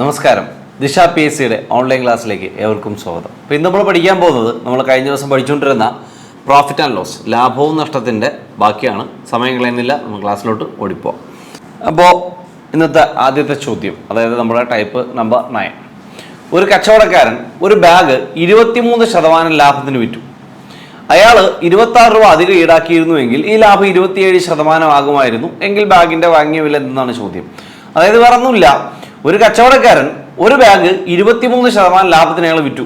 നമസ്കാരം. ദിശ P S സിയുടെ ഓൺലൈൻ ക്ലാസ്സിലേക്ക് ഏവർക്കും സ്വാഗതം. അപ്പോൾ ഇന്ന് നമ്മൾ പഠിക്കാൻ പോകുന്നത് നമ്മൾ കഴിഞ്ഞ ദിവസം പഠിച്ചുകൊണ്ടിരുന്ന പ്രോഫിറ്റ് ആൻഡ് ലോസ് ലാഭവും നഷ്ടത്തിന്റെ ബാക്കിയാണ്. സമയം കളയുന്നില്ല നമ്മൾ ക്ലാസ്സിലോട്ട് ഓടിപ്പോവാം. അപ്പോൾ ഇന്നത്തെ ആദ്യത്തെ ചോദ്യം അതായത് നമ്മുടെ ടൈപ്പ് നമ്പർ നയൻ ഒരു കച്ചവടക്കാരൻ ഒരു ബാഗ് ഇരുപത്തിമൂന്ന് ശതമാനം ലാഭത്തിന് വിറ്റു. അയാൾ ഇരുപത്തി ആറ് രൂപ അധികം ഈടാക്കിയിരുന്നുവെങ്കിൽ ഈ ലാഭം ഇരുപത്തിയേഴ് ശതമാനം ആകുമായിരുന്നു. എങ്കിൽ ബാഗിന്റെ വാങ്ങിയ വില എന്താണ് ചോദ്യം. അതായത് വേറെ ഒന്നുമില്ല ഒരു കച്ചവടക്കാരൻ ഒരു ബാഗ് ഇരുപത്തിമൂന്ന് ശതമാനം ലാഭത്തിന് അയാൾ വിറ്റു.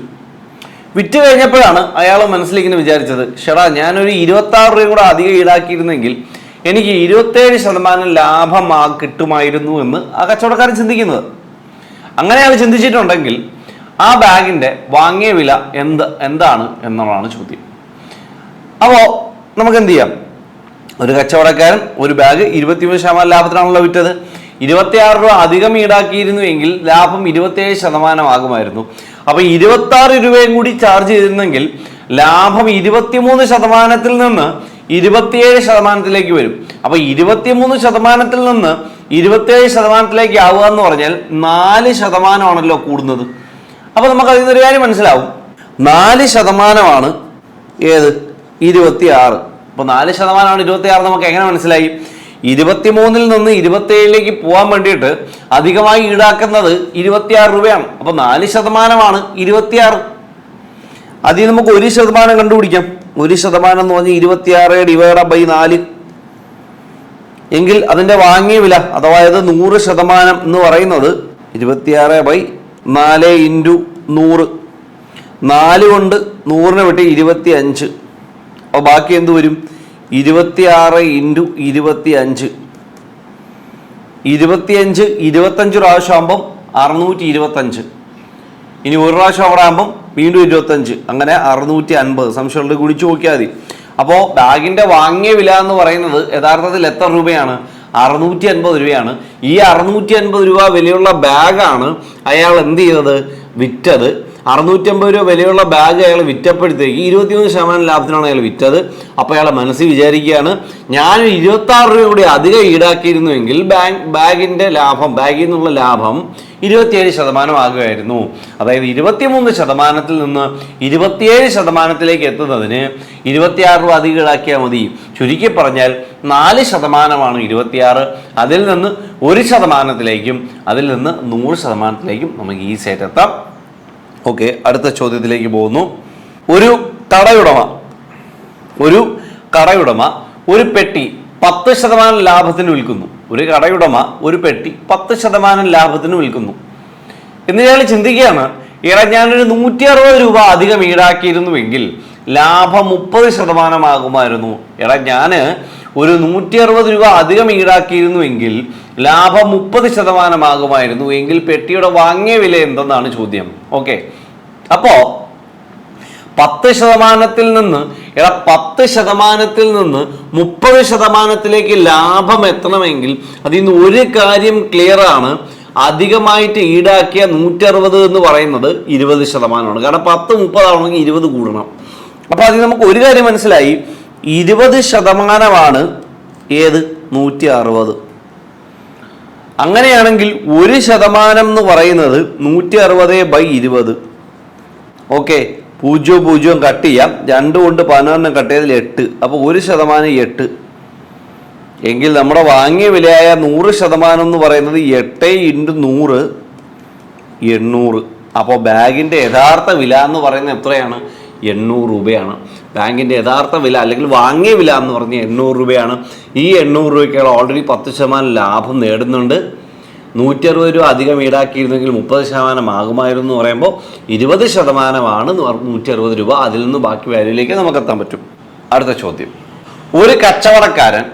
വിറ്റ് കഴിഞ്ഞപ്പോഴാണ് അയാൾ മനസ്സിലേക്ക് വിചാരിച്ചത് ഷെടാ ഞാനൊരു ഇരുപത്തി ആറ് രൂപയും കൂടെ അധികം ഈടാക്കിയിരുന്നെങ്കിൽ എനിക്ക് ഇരുപത്തേഴ് ശതമാനം ലാഭം ആ കിട്ടുമായിരുന്നു എന്ന് ആ കച്ചവടക്കാരൻ ചിന്തിക്കുന്നത്. അങ്ങനെ അയാൾ ചിന്തിച്ചിട്ടുണ്ടെങ്കിൽ ആ ബാഗിന്റെ വാങ്ങിയ വില എന്ത് എന്താണ് എന്നുള്ളതാണ് ചോദ്യം. അപ്പോൾ നമുക്ക് എന്ത് ചെയ്യാം? ഒരു കച്ചവടക്കാരൻ ഒരു ബാഗ് ഇരുപത്തിമൂന്ന് ശതമാനം ലാഭത്തിനാണല്ലോ വിറ്റത്. ഇരുപത്തിയാറ് രൂപ അധികം ഈടാക്കിയിരുന്നു എങ്കിൽ ലാഭം ഇരുപത്തിയേഴ് ശതമാനമാകുമായിരുന്നു. അപ്പോൾ ഇരുപത്തി ആറ് രൂപയും കൂടി ചാർജ് ചെയ്തിരുന്നെങ്കിൽ ലാഭം ഇരുപത്തിമൂന്ന് ശതമാനത്തിൽ നിന്ന് ഇരുപത്തിയേഴ് ശതമാനത്തിലേക്ക് വരും. അപ്പോൾ ഇരുപത്തിമൂന്ന് ശതമാനത്തിൽ നിന്ന് ഇരുപത്തിയേഴ് ശതമാനത്തിലേക്ക് ആവുക എന്ന് പറഞ്ഞാൽ നാല് ശതമാനമാണല്ലോ കൂടുന്നത്. അപ്പോൾ നമുക്ക് അതിൽ നിന്നൊരു കാര്യം മനസ്സിലാവും. നാല് ശതമാനമാണ് ഏത്? ഇരുപത്തി ആറ് അപ്പോൾ നാല് ശതമാനമാണ് ഇരുപത്തി ആറ് നമുക്ക് എങ്ങനെ മനസ്സിലായി? ഇരുപത്തിമൂന്നിൽ നിന്ന് ഇരുപത്തിയേഴിലേക്ക് പോകാൻ വേണ്ടിയിട്ട് അധികമായി ഈടാക്കുന്നത് ഇരുപത്തിയാറ് രൂപയാണ്. അപ്പോൾ നാല് ശതമാനമാണ് ഇരുപത്തിയാറ്. അതിൽ നമുക്ക് ഒരു ശതമാനം കണ്ടുപിടിക്കാം. ഒരു ശതമാനം എന്ന് പറഞ്ഞാൽ ഇരുപത്തിയാറ് ഡിവൈഡ് ബൈ നാല്. എങ്കിൽ അതിന്റെ വാങ്ങിയ വില അഥവാ അത് നൂറ് ശതമാനം എന്ന് പറയുന്നത് ഇരുപത്തിയാറ് ബൈ നാല് ഇന്റു നൂറ്. നാല് കൊണ്ട് നൂറിനെ വെട്ടി ഇരുപത്തി അഞ്ച് അപ്പോൾ ബാക്കി എന്ത് വരും? ഇരുപത്തിയാറ് ഇന്റു ഇരുപത്തി അഞ്ച് ഇരുപത്തിയഞ്ച് ഇരുപത്തഞ്ച് പ്രാവശ്യം ആകുമ്പം അറുന്നൂറ്റി ഇരുപത്തഞ്ച് ഇനി ഒരു പ്രാവശ്യം അവിടെ ആകുമ്പം വീണ്ടും ഇരുപത്തഞ്ച്. അങ്ങനെ അറുന്നൂറ്റി അൻപത് സംശയമുള്ളത് കുടിച്ചു നോക്കിയാൽ മതി. അപ്പോൾ ബാഗിന്റെ വാങ്ങിയ വില എന്ന് പറയുന്നത് യഥാർത്ഥത്തിൽ എത്ര രൂപയാണ്? അറുന്നൂറ്റി അൻപത് രൂപയാണ്. ഈ അറുന്നൂറ്റി അൻപത് രൂപ വിലയുള്ള ബാഗാണ് അയാൾ എന്ത് ചെയ്തത്? വിറ്റത്. അറുന്നൂറ്റമ്പത് രൂപ വിലയുള്ള ബാഗ് അയാൾ വിറ്റപ്പോഴത്തേക്ക് ഇരുപത്തിമൂന്ന് ശതമാനം ലാഭത്തിനാണ് അയാൾ വിറ്റത്. അപ്പോൾ അയാൾ മനസ്സിൽ വിചാരിക്കുകയാണ് ഞാൻ ഇരുപത്തി ആറ് രൂപ കൂടി അധികം ഈടാക്കിയിരുന്നുവെങ്കിൽ ബാങ്ക് ബാഗിന്റെ ലാഭം ബാഗിൽ നിന്നുള്ള ലാഭം ഇരുപത്തിയേഴ് ശതമാനം ആകുമായിരുന്നു. അതായത് ഇരുപത്തിമൂന്ന് ശതമാനത്തിൽ നിന്ന് ഇരുപത്തിയേഴ് ശതമാനത്തിലേക്ക് എത്തുന്നതിന് ഇരുപത്തിയാറ് രൂപ അധികം ഈടാക്കിയാൽ മതി. ചുരുക്കി പറഞ്ഞാൽ നാല് ശതമാനമാണ് ഇരുപത്തിയാറ്. അതിൽ നിന്ന് ഒരു ശതമാനത്തിലേക്കും അതിൽ നിന്ന് നൂറ് ശതമാനത്തിലേക്കും നമുക്ക് ഈസി ആയിട്ട് എത്താം. ഓക്കെ അടുത്ത ചോദ്യത്തിലേക്ക് പോകുന്നു. ഒരു കടയുടമ ഒരു കടയുടമ ഒരു പെട്ടി പത്ത് ശതമാനം ലാഭത്തിന് വിൽക്കുന്നു. ഒരു കടയുടമ ഒരു പെട്ടി പത്ത് ശതമാനം ലാഭത്തിന് വിൽക്കുന്നു. എന്ന് ഞാൻ ചിന്തിക്കുകയാണ് ഇറ ഞാനൊരു നൂറ്റി അറുപത് രൂപ അധികം ഈടാക്കിയിരുന്നുവെങ്കിൽ ലാഭം മുപ്പത് ശതമാനമാകുമായിരുന്നു. എടാ ഞാൻ ഒരു നൂറ്റി അറുപത് രൂപ അധികം ഈടാക്കിയിരുന്നുവെങ്കിൽ ലാഭം മുപ്പത് ശതമാനമാകുമായിരുന്നു. എങ്കിൽ പെട്ടിയുടെ വാങ്ങിയ വില എന്തെന്നാണ് ചോദ്യം. ഓക്കെ. അപ്പോ പത്ത് ശതമാനത്തിൽ നിന്ന് എടാ പത്ത് ശതമാനത്തിൽ നിന്ന് മുപ്പത് ശതമാനത്തിലേക്ക് ലാഭം എത്തണമെങ്കിൽ അതിൽ നിന്ന് ഒരു കാര്യം ക്ലിയർ ആണ്. അധികമായിട്ട് ഈടാക്കിയ നൂറ്ററുപത് എന്ന് പറയുന്നത് ഇരുപത് ശതമാനമാണ്. കാരണം പത്ത് മുപ്പതാണെങ്കിൽ ഇരുപത് കൂടണം. അപ്പൊ അതിൽ നമുക്ക് ഒരു കാര്യം മനസ്സിലായി. ഇരുപത് ശതമാനമാണ് ഏത്? നൂറ്റി അറുപത് അങ്ങനെയാണെങ്കിൽ ഒരു ശതമാനം എന്ന് പറയുന്നത് നൂറ്റി അറുപത് ബൈ ഇരുപത്. ഓക്കെ പൂജ്യവും പൂജ്യവും കട്ട് ചെയ്യാം. രണ്ട് കൊണ്ട് പതിനൊന്നും കട്ട് ചെയ്തതിൽ എട്ട്. അപ്പോൾ ഒരു ശതമാനം എട്ട്. എങ്കിൽ നമ്മുടെ വാങ്ങിയ വിലയായ നൂറ് ശതമാനം എന്ന് പറയുന്നത് എട്ട് ഇന്റു നൂറ് എണ്ണൂറ്. അപ്പോൾ ബാഗിന്റെ യഥാർത്ഥ വില എന്ന് പറയുന്നത് എത്രയാണ്? എണ്ണൂറ് രൂപയാണ്. ബാങ്കിന്റെ യഥാർത്ഥ വില അല്ലെങ്കിൽ വാങ്ങിയ വില എന്ന് പറഞ്ഞാൽ എണ്ണൂറ് രൂപയാണ്. ഈ എണ്ണൂറ് രൂപയ്ക്കുള്ള ഓൾറെഡി പത്ത് ശതമാനം ലാഭം നേടുന്നുണ്ട്. നൂറ്റി അറുപത് രൂപ അധികം ഈടാക്കിയിരുന്നെങ്കിൽ മുപ്പത് ശതമാനം ആകുമായിരുന്നു എന്ന് പറയുമ്പോൾ ഇരുപത് ശതമാനമാണ് നൂറ്റി അറുപത് രൂപ അതിൽ നിന്ന് ബാക്കി വാല്യൂയിലേക്ക് നമുക്ക് എത്താൻ പറ്റും. അടുത്ത ചോദ്യം. ഒരു കച്ചവടക്കാരൻ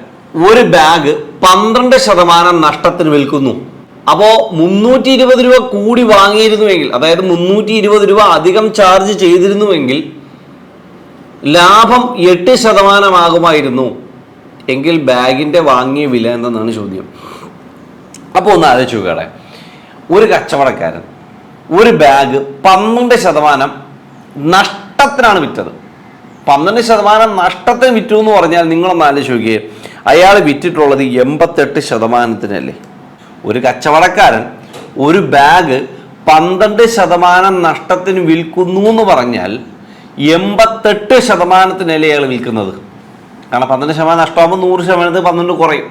ഒരു ബാഗ് പന്ത്രണ്ട് ശതമാനം നഷ്ടത്തിന് വിൽക്കുന്നു. അപ്പോൾ മുന്നൂറ്റി ഇരുപത് രൂപ കൂടി വാങ്ങിയിരുന്നുവെങ്കിൽ അതായത് മുന്നൂറ്റി ഇരുപത് രൂപ അധികം ചാർജ് ചെയ്തിരുന്നുവെങ്കിൽ ലാഭം എട്ട് ശതമാനമാകുമായിരുന്നു. എങ്കിൽ ബാഗിന്റെ വാങ്ങിയ വില എന്തെന്നാണ് ചോദ്യം. അപ്പോൾ ഒന്ന് ആലോചിച്ച് നോക്കുകയാണ് ഒരു കച്ചവടക്കാരൻ ഒരു ബാഗ് പന്ത്രണ്ട് ശതമാനം നഷ്ടത്തിനാണ് വിറ്റത്. പന്ത്രണ്ട് ശതമാനം നഷ്ടത്തിന് വിറ്റു എന്ന് പറഞ്ഞാൽ നിങ്ങളൊന്ന് ആലോചിച്ച് നോക്കിയേ. അയാൾ വിറ്റിട്ടുള്ളത് എൺപത്തെട്ട് ശതമാനത്തിനല്ലേ. ഒരു കച്ചവടക്കാരൻ ഒരു ബാഗ് പന്ത്രണ്ട് ശതമാനം നഷ്ടത്തിന് വിൽക്കുന്നു എന്ന് പറഞ്ഞാൽ എൺപത്തെട്ട് ശതമാനത്തിനല്ലേ അയാൾ വിൽക്കുന്നത്? കാരണം പന്ത്രണ്ട് ശതമാനം നഷ്ടമാകുമ്പോൾ നൂറ് ശതമാനത്തിൽ പന്ത്രണ്ട് കുറയും.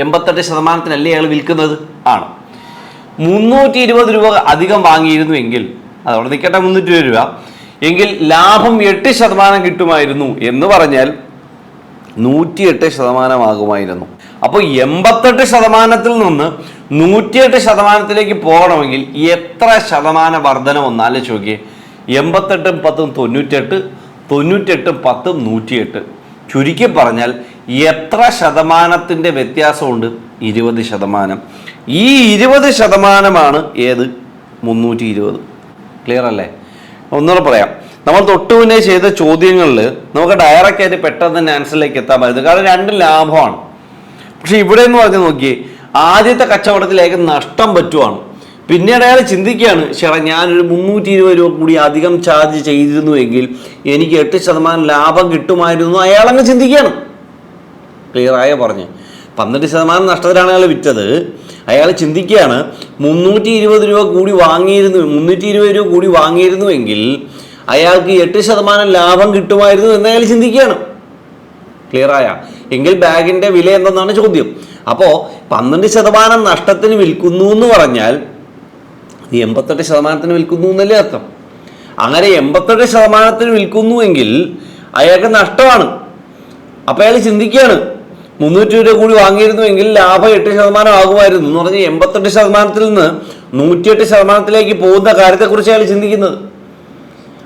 എൺപത്തെട്ട് ശതമാനത്തിനല്ലേ അയാൾ വിൽക്കുന്നത്? ആണ്. മുന്നൂറ്റി ഇരുപത് രൂപ അധികം വാങ്ങിയിരുന്നു എങ്കിൽ അതവിടെ നിൽക്കട്ടെ മുന്നൂറ്റി രൂപ. എങ്കിൽ ലാഭം എട്ട് ശതമാനം കിട്ടുമായിരുന്നു എന്ന് പറഞ്ഞാൽ നൂറ്റിയെട്ട് ശതമാനമാകുമായിരുന്നു. അപ്പോൾ എൺപത്തെട്ട് ശതമാനത്തിൽ നിന്ന് നൂറ്റിയെട്ട് ശതമാനത്തിലേക്ക് പോകണമെങ്കിൽ എത്ര ശതമാന വർധനം ഒന്നാലോചിച്ച് നോക്കിയേ. എൺപത്തെട്ടും പത്തും തൊണ്ണൂറ്റെട്ട് തൊണ്ണൂറ്റെട്ടും പത്തും നൂറ്റിയെട്ട്. ചുരുക്കി പറഞ്ഞാൽ എത്ര ശതമാനത്തിന്റെ വ്യത്യാസമുണ്ട്? ഇരുപത് ശതമാനം. ഈ ഇരുപത് ശതമാനമാണ് ഏത്? മുന്നൂറ്റി ഇരുപത് ക്ലിയർ അല്ലേ? ഒന്നുകൂടെ പറയാം. നമ്മൾ തൊട്ടു മുന്നേ ചെയ്ത ചോദ്യങ്ങളിൽ നമുക്ക് ഡയറക്റ്റ് ആയിട്ട് പെട്ടെന്ന് തന്നെ ആൻസറിലേക്ക് എത്താൻ പറ്റുന്നത് കാരണം രണ്ട് ലാഭമാണ്. പക്ഷെ ഇവിടെ എന്ന് പറഞ്ഞ് നോക്കിയേ ആദ്യത്തെ കച്ചവടത്തിലേക്ക് നഷ്ടം പറ്റുവാണ്. പിന്നീട് അയാൾ ചിന്തിക്കുകയാണ് ചേട്ടാ ഞാനൊരു മുന്നൂറ്റി ഇരുപത് രൂപ കൂടി അധികം ചാർജ് ചെയ്തിരുന്നു എങ്കിൽ എനിക്ക് എട്ട് ശതമാനം ലാഭം കിട്ടുമായിരുന്നു. അയാളങ്ങ് ചിന്തിക്കുകയാണ്. ക്ലിയറായ പറഞ്ഞ്? പന്ത്രണ്ട് ശതമാനം നഷ്ടത്തിലാണ് അയാൾ വിറ്റത്. അയാൾ ചിന്തിക്കുകയാണ് മുന്നൂറ്റി ഇരുപത് രൂപ കൂടി വാങ്ങിയിരുന്നു മുന്നൂറ്റി ഇരുപത് രൂപ കൂടി വാങ്ങിയിരുന്നു എങ്കിൽ അയാൾക്ക് എട്ട് ശതമാനം ലാഭം കിട്ടുമായിരുന്നു എന്ന് അയാൾ ചിന്തിക്കുകയാണ്. ക്ലിയർ ആയ? എങ്കിൽ ബാഗിന്റെ വില എന്തെന്നാണ് ചോദ്യം. അപ്പോൾ പന്ത്രണ്ട് ശതമാനം നഷ്ടത്തിന് വിൽക്കുന്നു എന്ന് പറഞ്ഞാൽ ഇത് എൺപത്തെട്ട് ശതമാനത്തിന് വിൽക്കുന്നു എന്നല്ലേ അർത്ഥം. അങ്ങനെ എൺപത്തെട്ട് ശതമാനത്തിന് വിൽക്കുന്നു എങ്കിൽ അയാൾക്ക് നഷ്ടമാണ്. അപ്പോൾ അയാൾ ചിന്തിക്കുകയാണ് മുന്നൂറ്റി രൂപ കൂടി വാങ്ങിയിരുന്നുവെങ്കിൽ ലാഭം എട്ട് ശതമാനം ആകുമായിരുന്നു എന്ന് പറഞ്ഞാൽ എൺപത്തെട്ട് ശതമാനത്തിൽ നിന്ന് നൂറ്റിയെട്ട് ശതമാനത്തിലേക്ക് പോകുന്ന കാര്യത്തെക്കുറിച്ച് അയാൾ ചിന്തിക്കുന്നത്.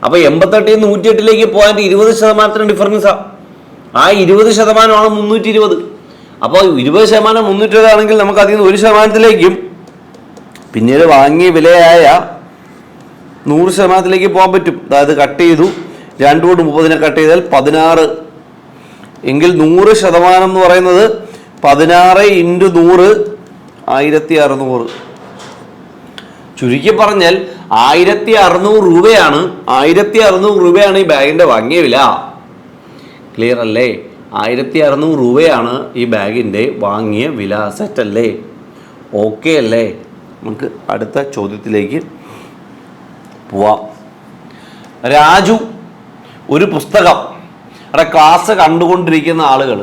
അപ്പോൾ എൺപത്തെട്ടിൽ നിന്ന് നൂറ്റിയെട്ടിലേക്ക് പോകാൻ ഇരുപത് ശതമാനത്തിന് ഡിഫറൻസാണ് ആ. ഇരുപത് ശതമാനമാണ് മുന്നൂറ്റി ഇരുപത് അപ്പോൾ ഇരുപത് ശതമാനം മുന്നൂറ്റി ഇരുപതാണെങ്കിൽ നമുക്ക് അതിൽ നിന്ന് ഒരു ശതമാനത്തിലേക്കും പിന്നീട് വാങ്ങിയ വിലയായ നൂറ് ശതമാനത്തിലേക്ക് പോകാൻ പറ്റും. അതായത് കട്ട് ചെയ്തു. രണ്ട് കൊണ്ട് മുപ്പതിനെ കട്ട് ചെയ്താൽ പതിനാറ്. എങ്കിൽ നൂറ് ശതമാനം എന്ന് പറയുന്നത് പതിനാറ് ഇന്റു നൂറ് ആയിരത്തി അറുന്നൂറ് ചുരുക്കി പറഞ്ഞാൽ ആയിരത്തി അറുന്നൂറ് രൂപയാണ് ആയിരത്തി അറുന്നൂറ് രൂപയാണ് ഈ ബാഗിന്റെ വാങ്ങിയ വില. ക്ലിയർ അല്ലേ? ആയിരത്തി അറുന്നൂറ് രൂപയാണ് ഈ ബാഗിന്റെ വാങ്ങിയ വില. സെറ്റ് അല്ലേ? ഓക്കെ അല്ലേ? നമുക്ക് അടുത്ത ചോദ്യത്തിലേക്ക് പോവാം. രാജു ഒരു പുസ്തകം. അവിടെ ക്ലാസ് കണ്ടുകൊണ്ടിരിക്കുന്ന ആളുകൾ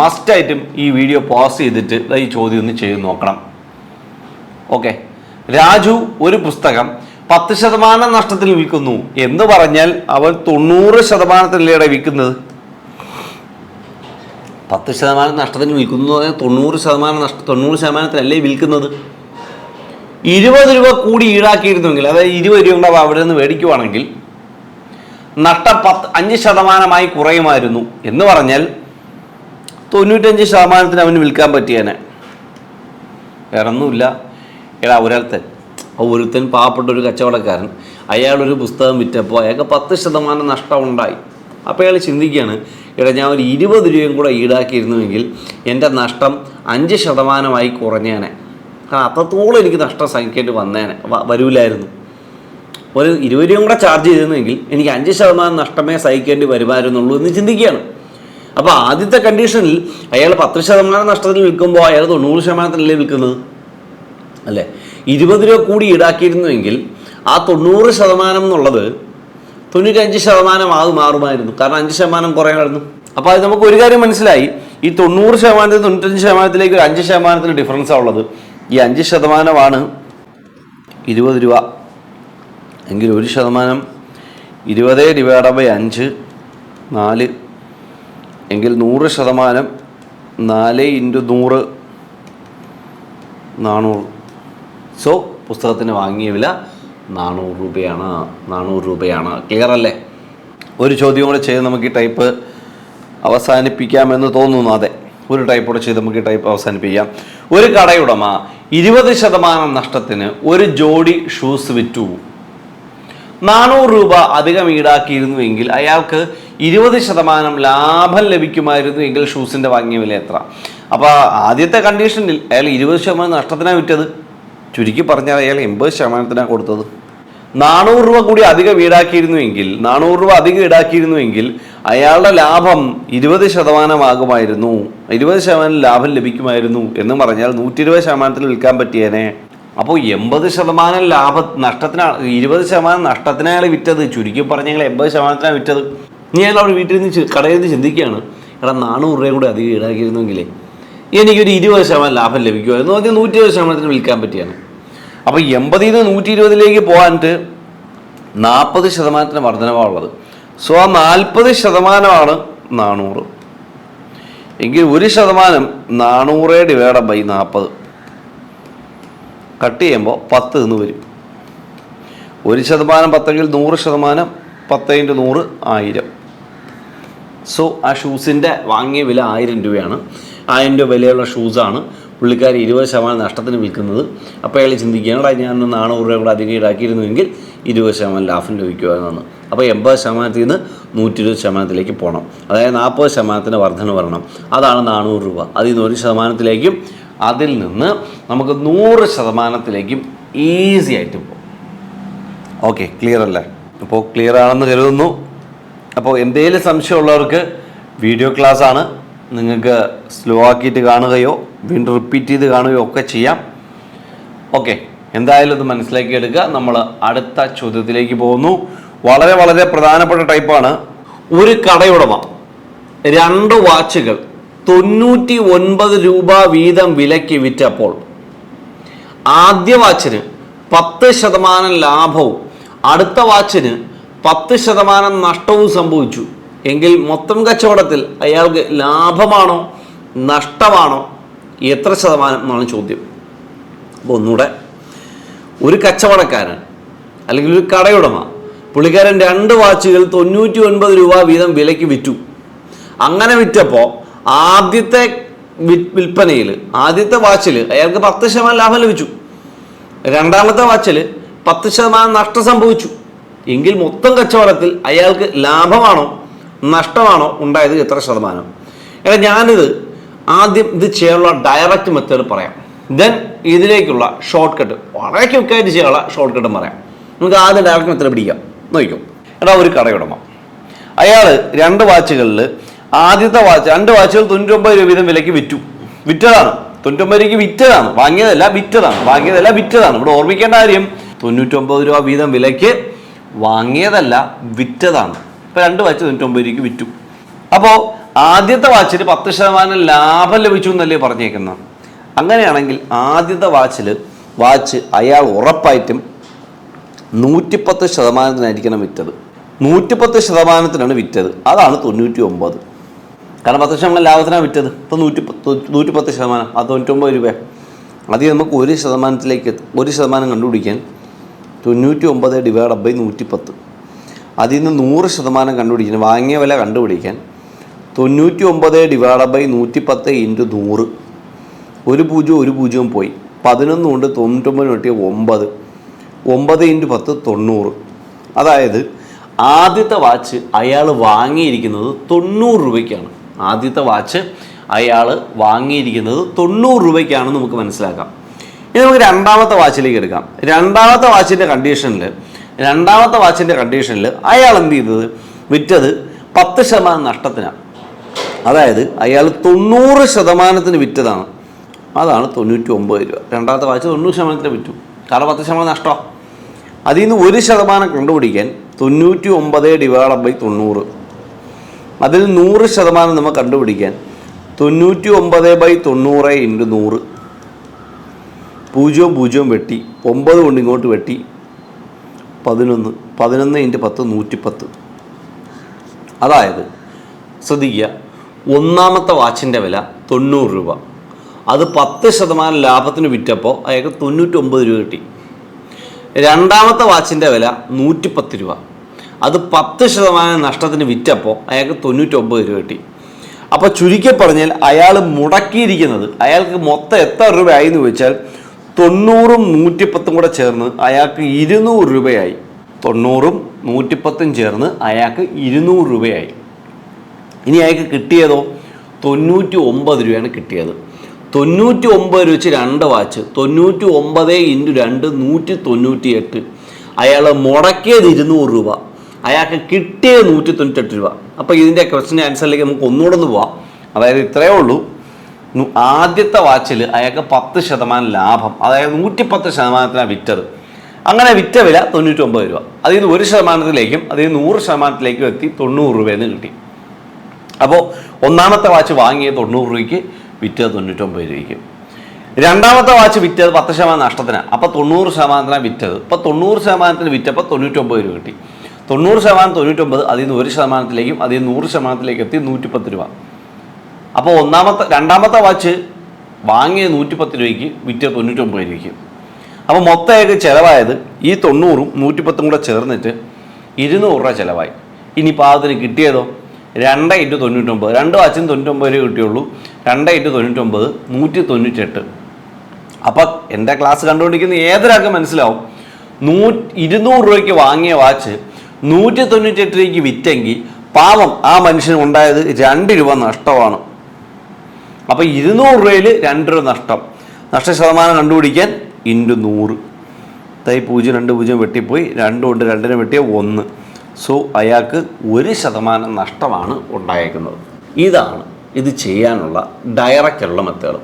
മസ്റ്റായിട്ടും ഈ വീഡിയോ പോസ് ചെയ്തിട്ട് ഈ ചോദ്യം ഒന്ന് ചെയ്ത് നോക്കണം. ഓക്കെ രാജു ഒരു പുസ്തകം പത്ത് ശതമാനം നഷ്ടത്തിൽ വിൽക്കുന്നു. എന്ന് പറഞ്ഞാൽ അവൻ തൊണ്ണൂറ് ശതമാനത്തിലൂടെ വിൽക്കുന്നത്? പത്ത് ശതമാനം നഷ്ടത്തിന് വിൽക്കുന്നു തൊണ്ണൂറ് ശതമാനം നഷ്ട തൊണ്ണൂറ് ശതമാനത്തിലല്ലേ വിൽക്കുന്നത്? ഇരുപത് രൂപ കൂടി ഈടാക്കിയിരുന്നുവെങ്കിൽ അതായത് ഇരുപത് രൂപ കൂടെ അവ അവിടെ നിന്ന് മേടിക്കുവാണെങ്കിൽ നഷ്ടം പത്ത് അഞ്ച് ശതമാനമായി കുറയുമായിരുന്നു എന്ന് പറഞ്ഞാൽ തൊണ്ണൂറ്റഞ്ച് ശതമാനത്തിന് അവന് വിൽക്കാൻ പറ്റിയേനെ. വേറെ ഒന്നുമില്ല എടാ ഒരാൾത്തൻ ആ ഒരുത്തൻ പാവപ്പെട്ട ഒരു കച്ചവടക്കാരൻ അയാളൊരു പുസ്തകം വിറ്റപ്പോൾ അയാൾക്ക് പത്ത് ശതമാനം നഷ്ടം ഉണ്ടായി അപ്പോൾ അയാൾ ചിന്തിക്കുകയാണ് എടാ ഞാൻ ഒരു ഇരുപത് രൂപയും കൂടെ ഈടാക്കിയിരുന്നുവെങ്കിൽ എന്റെ നഷ്ടം അഞ്ച് ശതമാനമായി കുറഞ്ഞേനെ. കാരണം അത്രത്തോളം എനിക്ക് നഷ്ടം സഹിക്കേണ്ടി വന്നേനെ. വരൂലായിരുന്നു. ഒരു ഇരുപത് രൂപയും കൂടെ ചാർജ് ചെയ്തിരുന്നെങ്കിൽ എനിക്ക് അഞ്ച് ശതമാനം നഷ്ടമേ സഹിക്കേണ്ടി വരുമായിരുന്നുള്ളൂ എന്ന് ചിന്തിക്കുകയാണ്. അപ്പോൾ ആദ്യത്തെ കണ്ടീഷനിൽ അയാൾ പത്ത് ശതമാനം നഷ്ടത്തിൽ വിൽക്കുമ്പോൾ അയാൾ തൊണ്ണൂറ് ശതമാനത്തിലല്ലേ വിൽക്കുന്നത് അല്ലേ? ഇരുപത് രൂപ കൂടി ഈടാക്കിയിരുന്നുവെങ്കിൽ ആ തൊണ്ണൂറ് ശതമാനം എന്നുള്ളത് തൊണ്ണൂറ്റഞ്ച് ശതമാനം ആകെ മാറുമായിരുന്നു. കാരണം അഞ്ച് ശതമാനം കുറയായിരുന്നു. അപ്പോൾ അത് നമുക്ക് ഒരു കാര്യം മനസ്സിലായി. ഈ തൊണ്ണൂറ് ശതമാനത്തിൽ തൊണ്ണൂറ്റഞ്ച് ശതമാനത്തിലേക്ക് ഒരു അഞ്ച് ശതമാനത്തിൽ ഡിഫറൻസാണ് ഉള്ളത്. ഈ അഞ്ച് ശതമാനമാണ് ഇരുപത് രൂപ. എങ്കിൽ ഒരു ശതമാനം ഇരുപത് ഡിവൈഡ് ബൈ അഞ്ച് നാല്. എങ്കിൽ നൂറ് ശതമാനം നാല് ഇന്റു നൂറ് നാനൂറ്. സോ പുസ്തകത്തിന് വാങ്ങിയ വില നാനൂറ് രൂപയാണ്. നാനൂറ് രൂപയാണ്. ക്ലിയർ അല്ലേ? ഒരു ചോദ്യം കൂടെ ചെയ്ത് നമുക്ക് ഈ ടൈപ്പ് അവസാനിപ്പിക്കാമെന്ന് തോന്നുന്നു. അതെ. ഒരു ടൈപ്പ് കൂടെ ചെയ്ത് നമുക്ക് ഈ ടൈപ്പ് അവസാനിപ്പിക്കാം. ഒരു കടയുടമ ഇരുപത് ശതമാനം നഷ്ടത്തിന് ഒരു ജോഡി ഷൂസ് വിറ്റു. നാനൂറ് രൂപ അധികം ഈടാക്കിയിരുന്നുവെങ്കിൽ അയാൾക്ക് ഇരുപത് ശതമാനം ലാഭം ലഭിക്കുമായിരുന്നു എങ്കിൽ ഷൂസിന്റെ വാങ്ങിയ വില എത്ര? അപ്പോൾ ആദ്യത്തെ കണ്ടീഷനിൽ അയാൾ ഇരുപത് ശതമാനം നഷ്ടത്തിനാണ് വിറ്റത്. ചുരുക്കി പറഞ്ഞാൽ അയാൾ എൺപത് ശതമാനത്തിനാണ് കൊടുത്തത്. നാനൂറ് രൂപ കൂടി അധികം ഈടാക്കിയിരുന്നുവെങ്കിൽ നാനൂറ് രൂപ അധികം ഈടാക്കിയിരുന്നുവെങ്കിൽ അയാളുടെ ലാഭം ഇരുപത് ശതമാനമാകുമായിരുന്നു. ഇരുപത് ശതമാനം ലാഭം ലഭിക്കുമായിരുന്നു എന്ന് പറഞ്ഞാൽ നൂറ്റി ഇരുപത് ശതമാനത്തിൽ വിൽക്കാൻ പറ്റിയേനെ. അപ്പോൾ എൺപത് ശതമാനം ലാഭ നഷ്ടത്തിനാണ് ഇരുപത് ശതമാനം നഷ്ടത്തിനാണ് വിറ്റത്. ചുരുക്കി പറഞ്ഞാൽ എൺപത് ശതമാനത്തിനാണ് വിറ്റത്. നീ അയാൾ അവിടെ വീട്ടിൽ നിന്ന് കടയിൽ നിന്ന് ചിന്തിക്കുകയാണ് എടാ നാനൂറ് രൂപയും കൂടെ അധികം ഈടാക്കിയിരുന്നെങ്കിലേ എനിക്കൊരു ഇരുപത് ശതമാനം ലാഭം ലഭിക്കുമായിരുന്നു. അത് നൂറ്റി ഇരുപത് ശതമാനത്തിന് വിൽക്കാൻ പറ്റിയാണ് അപ്പോൾ എൺപതിൽ നിന്ന് നൂറ്റി ഇരുപതിലേക്ക് പോകാനിട്ട് നാൽപ്പത് ശതമാനത്തിന് വർധനവാണുള്ളത്. സോ ആ നാൽപ്പത് ശതമാനമാണ് നാനൂറ്. എങ്കിൽ ഒരു ശതമാനം നാനൂറേ ഡിവൈഡ് ബൈ നാൽപ്പത്. കട്ട് ചെയ്യുമ്പോൾ പത്ത് എന്ന് വരും. ഒരു ശതമാനം പത്തെങ്കിൽ നൂറ് ശതമാനം പത്ത് ഇന്റു നൂറ് ആയിരം. സോ ആ ഷൂസിന്റെ വാങ്ങിയ വില ആയിരം രൂപയാണ്. ആയിരം രൂപ വിലയുള്ള ഷൂസാണ്. പുള്ളിക്കാരി ഇരുപത് ശതമാനം നഷ്ടത്തിന് വിൽക്കുന്നത്. അപ്പോൾ അയാൾ ചിന്തിക്കുകയാണ് ഞാൻ നാനൂറ് രൂപ കൂടെ അധികം ഈടാക്കിയിരുന്നുവെങ്കിൽ ഇരുപത് ശതമാനം ലാഭം ലഭിക്കുമായിരുന്നു അപ്പോൾ എൺപത് ശതമാനത്തിൽ നിന്ന് നൂറ്റി ഇരുപത് ശതമാനത്തിലേക്ക് പോകണം അതായത് നാൽപ്പത് ശതമാനത്തിന് വർധന വരണം. അതാണ് നാനൂറ് രൂപ. അതിൽ നിന്ന് ഒരു ശതമാനത്തിലേക്കും അതിൽ നിന്ന് നമുക്ക് നൂറ് ശതമാനത്തിലേക്കും ഈസി ആയിട്ട് പോകും ഓക്കെ ക്ലിയർ അല്ലേ? അപ്പോൾ ക്ലിയർ ആണെന്ന് കരുതുന്നു. അപ്പോൾ എന്തെങ്കിലും സംശയമുള്ളവർക്ക് വീഡിയോ ക്ലാസ് ആണ് നിങ്ങൾക്ക് സ്ലോ ആക്കിയിട്ട് കാണുകയോ വീണ്ടും റിപ്പീറ്റ് ചെയ്ത് കാണുകയോ ഒക്കെ ചെയ്യാം. ഓക്കെ. എന്തായാലും ഇത് മനസ്സിലാക്കി എടുക്കുക. നമ്മൾ അടുത്ത ചോദ്യത്തിലേക്ക് പോകുന്നു. വളരെ വളരെ പ്രധാനപ്പെട്ട ടൈപ്പാണ്. ഒരു കടയുടമ രണ്ട് വാച്ചുകൾ തൊണ്ണൂറ്റി ഒൻപത് രൂപ വീതം വിലയ്ക്ക് വിറ്റപ്പോൾ ആദ്യ വാച്ചിന് പത്ത് ശതമാനം ലാഭവും അടുത്ത വാച്ചിന് പത്ത് ശതമാനം നഷ്ടവും സംഭവിച്ചു. എങ്കിൽ മൊത്തം കച്ചവടത്തിൽ അയാൾക്ക് ലാഭമാണോ നഷ്ടമാണോ എത്ര ശതമാനം എന്നാണ് ചോദ്യം. അപ്പോൾ ഒന്നുകൂടെ ഒരു കച്ചവടക്കാരൻ അല്ലെങ്കിൽ ഒരു കടയുടമ. പുള്ളിക്കാരൻ രണ്ട് വാച്ചുകൾ തൊണ്ണൂറ്റി ഒൻപത് രൂപ വീതം വിലയ്ക്ക് വിറ്റു. അങ്ങനെ വിറ്റപ്പോൾ ആദ്യത്തെ വിൽപ്പനയിൽ ആദ്യത്തെ വാച്ചിൽ അയാൾക്ക് പത്ത് ശതമാനം ലാഭം ലഭിച്ചു. രണ്ടാമത്തെ വാച്ചിൽ പത്ത് ശതമാനം നഷ്ടം സംഭവിച്ചു. എങ്കിൽ മൊത്തം കച്ചവടത്തിൽ അയാൾക്ക് ലാഭമാണോ നഷ്ടമാണോ ഉണ്ടായത് എത്ര ശതമാനം? എടാ ഞാനിത് ആദ്യം ഇത് ചെയ്യാനുള്ള ഡയറക്റ്റ് മെത്തേഡ് പറയാം. ദെൻ ഇതിലേക്കുള്ള ഷോർട്ട് കട്ട് വളരെ ക്വിക്കായിട്ട് ചെയ്യാനുള്ള ഷോർട്ട് കട്ടും പറയാം. നമുക്ക് ആദ്യം ഡയറക്റ്റ് മെത്തേഡ് പിടിക്കാം? നോക്കിക്കോ. എടാ ഒരു കടയുടമ അയാൾ രണ്ട് വാച്ചുകളിൽ ആദ്യത്തെ വാച്ച് രണ്ട് വാച്ചുകൾ തൊണ്ണൂറ്റൊമ്പത് രൂപ വീതം വിലയ്ക്ക് വിറ്റു. വിറ്റതാണ്. തൊണ്ണൂറ്റൊമ്പത് രൂപയ്ക്ക് വിറ്റതാണ്. വാങ്ങിയതല്ല വിറ്റതാണ്. വാങ്ങിയതല്ല വിറ്റതാണ്. ഇവിടെ ഓർമ്മിക്കേണ്ട കാര്യം തൊണ്ണൂറ്റൊമ്പത് രൂപ വീതം വിലയ്ക്ക് വാങ്ങിയതല്ല വിറ്റതാണ്. ഇപ്പം രണ്ട് വാച്ച് തൊണ്ണൂറ്റൊമ്പത് രൂപയ്ക്ക് വിറ്റു. അപ്പോൾ ആദ്യത്തെ വാച്ചിന് പത്ത് ശതമാനം ലാഭം ലഭിച്ചു എന്നല്ലേ പറഞ്ഞേക്കുന്നത് അങ്ങനെയാണെങ്കിൽ ആദ്യത്തെ വാച്ചിൽ വാച്ച് അയാൾ ഉറപ്പായിട്ടും നൂറ്റിപ്പത്ത് ശതമാനത്തിനായിരിക്കണം വിറ്റത്. നൂറ്റിപ്പത്ത് ശതമാനത്തിനാണ് വിറ്റത്. അതാണ് തൊണ്ണൂറ്റി ഒമ്പത് കാരണം പത്ത് ശതമാനം ലാഭത്തിനാണ് വിറ്റത്. ഇപ്പോൾ നൂറ്റി നൂറ്റിപ്പത്ത് ശതമാനം. അത് തൊണ്ണൂറ്റൊമ്പത് രൂപ അതിൽ നമുക്ക് ഒരു ശതമാനത്തിലേക്ക് ഒരു ശതമാനം കണ്ടുപിടിക്കാൻ തൊണ്ണൂറ്റി ഒമ്പത് ഡിവൈഡ് ബൈ നൂറ്റിപ്പത്ത്. അതിൽ നിന്ന് നൂറ് ശതമാനം കണ്ടുപിടിക്കാൻ വാങ്ങിയ വില കണ്ടുപിടിക്കാൻ തൊണ്ണൂറ്റി ഒമ്പത് ഡിവൈഡ് ബൈ നൂറ്റിപ്പത്ത് ഇന്റു നൂറ്. ഒരു പൂജ്യം ഒരു പൂജ്യവും പോയി. പതിനൊന്ന് കൊണ്ട് തൊണ്ണൂറ്റൊമ്പത് കിട്ടിയ ഒമ്പത്. ഒമ്പത് ഇന്റു പത്ത് തൊണ്ണൂറ്. അതായത് ആദ്യത്തെ വാച്ച് അയാൾ വാങ്ങിയിരിക്കുന്നത് തൊണ്ണൂറ് രൂപയ്ക്കാണ്. ആദ്യത്തെ വാച്ച് അയാൾ വാങ്ങിയിരിക്കുന്നത് തൊണ്ണൂറ് രൂപയ്ക്കാണെന്ന് നമുക്ക് മനസ്സിലാക്കാം. ഇനി നമുക്ക് രണ്ടാമത്തെ വാച്ചിലേക്ക് എടുക്കാം. രണ്ടാമത്തെ വാച്ചിന്റെ കണ്ടീഷനിൽ രണ്ടാമത്തെ വാച്ചിന്റെ കണ്ടീഷനിൽ അയാൾ എന്ത് ചെയ്തത്? വിറ്റത് പത്ത് ശതമാനം നഷ്ടത്തിനാണ്. അതായത് അയാൾ തൊണ്ണൂറ് ശതമാനത്തിന് വിറ്റതാണ്. അതാണ് തൊണ്ണൂറ്റി ഒമ്പത് രൂപ. രണ്ടാമത്തെ വാച്ച് തൊണ്ണൂറ് ശതമാനത്തിന് വിറ്റു. കാരണം പത്ത് ശതമാനം നഷ്ടം. അതിൽ നിന്ന് ഒരു ശതമാനം കണ്ടുപിടിക്കാൻ തൊണ്ണൂറ്റി ഒമ്പത് ഡിവൈഡ് ബൈ തൊണ്ണൂറ്. അതിൽ നൂറ് ശതമാനം നമുക്ക് കണ്ടുപിടിക്കാൻ തൊണ്ണൂറ്റി ഒമ്പത് ബൈ തൊണ്ണൂറ് ഇന്റു നൂറ്. പൂജ്യവും പൂജ്യവും വെട്ടി. ഒമ്പത് കൊണ്ട് ഇങ്ങോട്ട് വെട്ടി. പതിനൊന്ന്. പതിനൊന്ന് ഇന്റു പത്ത് നൂറ്റിപ്പത്ത്. അതായത് ശ്രദ്ധിക്കുക. ഒന്നാമത്തെ വാച്ചിന്റെ വില തൊണ്ണൂറ് രൂപ. അത് പത്ത് ശതമാനം ലാഭത്തിന് വിറ്റപ്പോൾ അയാൾക്ക് തൊണ്ണൂറ്റൊമ്പത് രൂപ കിട്ടി. രണ്ടാമത്തെ വാച്ചിന്റെ വില നൂറ്റിപ്പത്ത് രൂപ. അത് പത്ത് ശതമാനം നഷ്ടത്തിന് വിറ്റപ്പോൾ അയാൾക്ക് തൊണ്ണൂറ്റൊമ്പത് രൂപ കിട്ടി. അപ്പോൾ ചുരുക്കി പറഞ്ഞാൽ അയാൾ മുടക്കിയിരിക്കുന്നത് അയാൾക്ക് മൊത്തം എത്ര രൂപയായി എന്ന് വെച്ചാൽ തൊണ്ണൂറും നൂറ്റിപ്പത്തും കൂടെ ചേർന്ന് അയാൾക്ക് ഇരുന്നൂറ് രൂപയായി. തൊണ്ണൂറും നൂറ്റിപ്പത്തും ചേർന്ന് അയാൾക്ക് ഇരുന്നൂറ് രൂപയായി. ഇനി അയാൾക്ക് കിട്ടിയതോ? തൊണ്ണൂറ്റി ഒമ്പത് രൂപയാണ് കിട്ടിയത്. തൊണ്ണൂറ്റി ഒമ്പത് രൂപ വെച്ച് രണ്ട് വാച്ച്. തൊണ്ണൂറ്റി ഒമ്പത് ഇന്റു രണ്ട് നൂറ്റി തൊണ്ണൂറ്റി എട്ട് അയാൾ മുടക്കിയത് ഇരുന്നൂറ് രൂപ. അയാൾക്ക് കിട്ടിയത് നൂറ്റി തൊണ്ണൂറ്റെട്ട് രൂപ അപ്പോൾ ഇതിന്റെ ക്വസ്റ്റിൻ ആൻസറിലേക്ക് നമുക്ക് ഒന്നുകൂടെ ഒന്ന് പോവാം. അതായത് ഇത്രയേ ഉള്ളൂ. ആദ്യത്തെ വാച്ചിൽ അയാൾക്ക് പത്ത് ശതമാനം ലാഭം. അതായത് നൂറ്റിപ്പത്ത് ശതമാനത്തിനാണ് വിറ്റത്. അങ്ങനെ വിറ്റ വില തൊണ്ണൂറ്റി ഒമ്പത് രൂപ. അതിൽ നിന്ന് ഒരു ശതമാനത്തിലേക്കും അതിൽ നിന്ന് നൂറ് ശതമാനത്തിലേക്കും എത്തി തൊണ്ണൂറ് രൂപയെന്ന് കിട്ടി. അപ്പോൾ ഒന്നാമത്തെ വാച്ച് വാങ്ങിയ തൊണ്ണൂറ് രൂപയ്ക്ക് വിറ്റത് തൊണ്ണൂറ്റൊമ്പത് രൂപയ്ക്ക്. രണ്ടാമത്തെ വാച്ച് വിറ്റത് പത്ത് ശതമാനം നഷ്ടത്തിനാണ് അപ്പോൾ തൊണ്ണൂറ് ശതമാനത്തിനാണ് വിറ്റത്. ഇപ്പോൾ തൊണ്ണൂറ് ശതമാനത്തിന് വിറ്റപ്പോൾ തൊണ്ണൂറ്റൊമ്പത് രൂപ കിട്ടി. തൊണ്ണൂറ് ശതമാനം തൊണ്ണൂറ്റൊമ്പത് അതിൽ നിന്ന് ഒരു ശതമാനത്തിലേക്കും അതിൽ നിന്ന് നൂറ് ശതമാനത്തിലേക്ക് എത്തി നൂറ്റിപ്പത്ത് രൂപ. അപ്പോൾ ഒന്നാമത്തെ രണ്ടാമത്തെ വാച്ച് വാങ്ങിയ നൂറ്റിപ്പത്ത് രൂപയ്ക്ക് വിറ്റ തൊണ്ണൂറ്റൊമ്പത് രൂപയ്ക്ക്. അപ്പോൾ മൊത്തമായിട്ട് ചിലവായത് ഈ തൊണ്ണൂറും നൂറ്റിപ്പത്തും കൂടെ ചേർന്നിട്ട് ഇരുന്നൂറ് രൂപ ചിലവായി. ഇനി പാകത്തിന് കിട്ടിയതോ? രണ്ട് ഇന്റു തൊണ്ണൂറ്റൊമ്പത്. രണ്ട് വാച്ചിന് തൊണ്ണൂറ്റൊമ്പത് രൂപ കിട്ടിയുള്ളൂ. രണ്ട് ഇന്റു തൊണ്ണൂറ്റൊമ്പത് നൂറ്റി തൊണ്ണൂറ്റെട്ട് അപ്പം എന്റെ ക്ലാസ് കണ്ടുകൊണ്ടിരിക്കുന്ന ഏതൊരാൾക്ക് മനസ്സിലാവും. നൂ ഇരുന്നൂറ് രൂപയ്ക്ക് വാങ്ങിയ വാച്ച് നൂറ്റി തൊണ്ണൂറ്റെട്ട് രൂപയ്ക്ക് വിറ്റെങ്കിൽ പാവം ആ മനുഷ്യന് ഉണ്ടായത് രണ്ട് രൂപ നഷ്ടമാണ്. അപ്പോൾ ഇരുന്നൂറ് രൂപയിൽ രണ്ട് രൂപ നഷ്ടം. നഷ്ട ശതമാനം കണ്ടുപിടിക്കാൻ ഇന്റു നൂറ്. തൈ പൂജ്യം രണ്ട് പൂജ്യം വെട്ടിപ്പോയി രണ്ടും കൊണ്ട് രണ്ടിനെ വെട്ടിയ ഒന്ന്. സോ അയാൾക്ക് ഒരു ശതമാനം നഷ്ടമാണ് ഉണ്ടായേക്കുന്നത്. ഇതാണ് ഇത് ചെയ്യാനുള്ള ഡയറക്റ്റുള്ള മെത്തേഡ്.